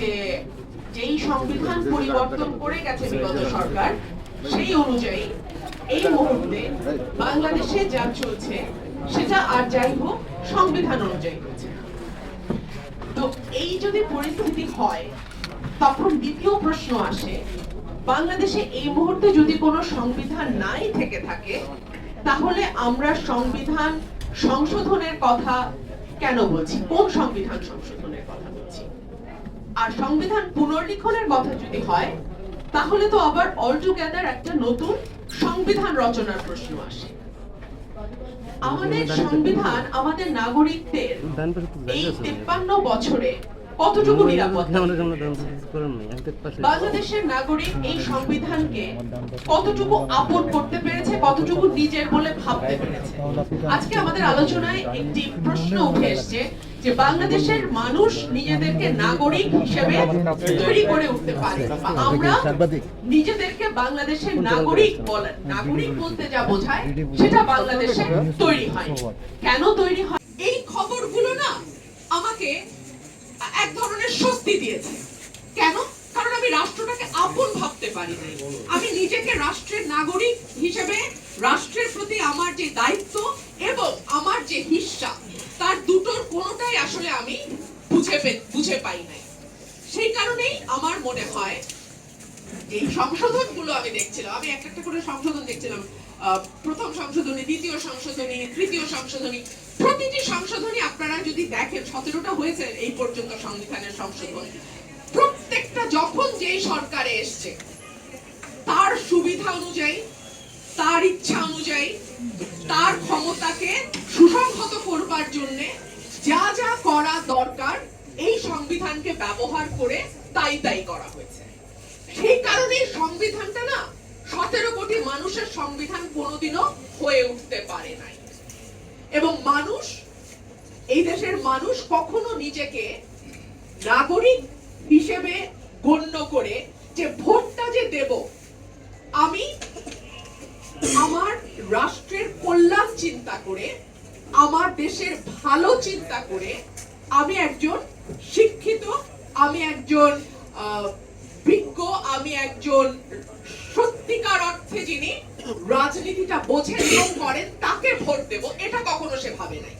যে যেই সংবিধান পরিবর্তন করে গেছে বিগত সরকার, সেই অনুযায়ী এই মুহূর্তে বাংলাদেশে যা চলছে, সেটা আর যাই হোক, সংবিধান অনুযায়ী তো এই যদি পরিস্থিতি হয়, তখন দ্বিতীয় প্রশ্ন আসে, বাংলাদেশে এই মুহূর্তে যদি কোনো সংবিধান নাই থেকে থাকে, তাহলে আমরা সংবিধান সংশোধনের কথা কেন বলছি? কোন সংবিধান সংশোধনের কথা বলছি? আর সংবিধান পুনর্লিখনের কথা যদি হয় তাহলে তো আবার অল টুগেদার একটা নতুন সংবিধান রচনার প্রশ্ন আসে। আমাদের সংবিধান আমাদের নাগরিকদের এই তিপ্পান্ন বছরে কতটুকু পাশে বাংলাদেশের নাগরিক এই সংবিধানকে কতটুকু আপন করতে পেরেছে কতটুকু নিজের বলে ভাবতে পেরেছে? আজকে আমাদের আলোচনায় একটি প্রশ্ন উঠে এসছে যে বাংলাদেশের মানুষ নিজেদেরকে নাগরিক হিসেবে তৈরি করে উঠতে পারে আমরা নিজেদেরকে বাংলাদেশের নাগরিক বলেন নাগরিক বলতে যা বোঝায় সেটা বাংলাদেশে তৈরি হয়। কেন তৈরি হয়? এই খবরগুলো না আমাকে এক ধরনের স্বস্তি দিয়েছে। কেন? কারণ আমি রাষ্ট্রটাকে আপন ভাবতে পারি আমি নিজেকে রাষ্ট্রের নাগরিক হিসেবে, রাষ্ট্রের প্রতি আমার যে দায়িত্ব এবং আমার যে হিস্সা, তার দুটোর কোনোটাই আসলে আমি বুঝে বুঝে পাই নাই। সেই কারণেই আমার মনে হয়, এই সংশোধনগুলো আমি দেখছিলাম। আমি একটা একটা করে সংশোধন দেখছিলাম। প্রথম সংশোধনী, দ্বিতীয় সংশোধনী, তৃতীয় সংশোধনী, প্রতিটি সংশোধনী আপনারা যদি দেখেন, সতেরোটা হয়েছে এই পর্যন্ত সংবিধানের সংশোধন। প্রত্যেকটা যখন যেই সরকারে এসছে, তার সুবিধা অনুযায়ী, তার ইচ্ছা অনুযায়ী, তার ক্ষমতাকে সুসংহত করবার জন্য যা যা করা দরকার, এই সংবিধানকে ব্যবহার করে তাই তাই করা হয়েছে। সেই কারণে সংবিধানটা না, সতেরো কোটি মানুষের সংবিধান কোনোদিনও হয়ে উঠতে পারে নাই। এবং মানুষ এই দেশের মানুষ কখনো নিজেকে নাগরিক হিসেবে গণ্য করে যে ভোটটা যে দেব, আমি আমার রাষ্ট্রের কল্যাণ চিন্তা করে, আমার দেশের ভালো চিন্তা করে আমি একজন শিক্ষিত, আমি একজন বিজ্ঞ, আমি একজন সত্যিকার অর্থে যিনি রাজনীতিটা বোঝেন এবং করেন, তাকে ভোট দেব, এটা কখনো সে ভাবে নাই।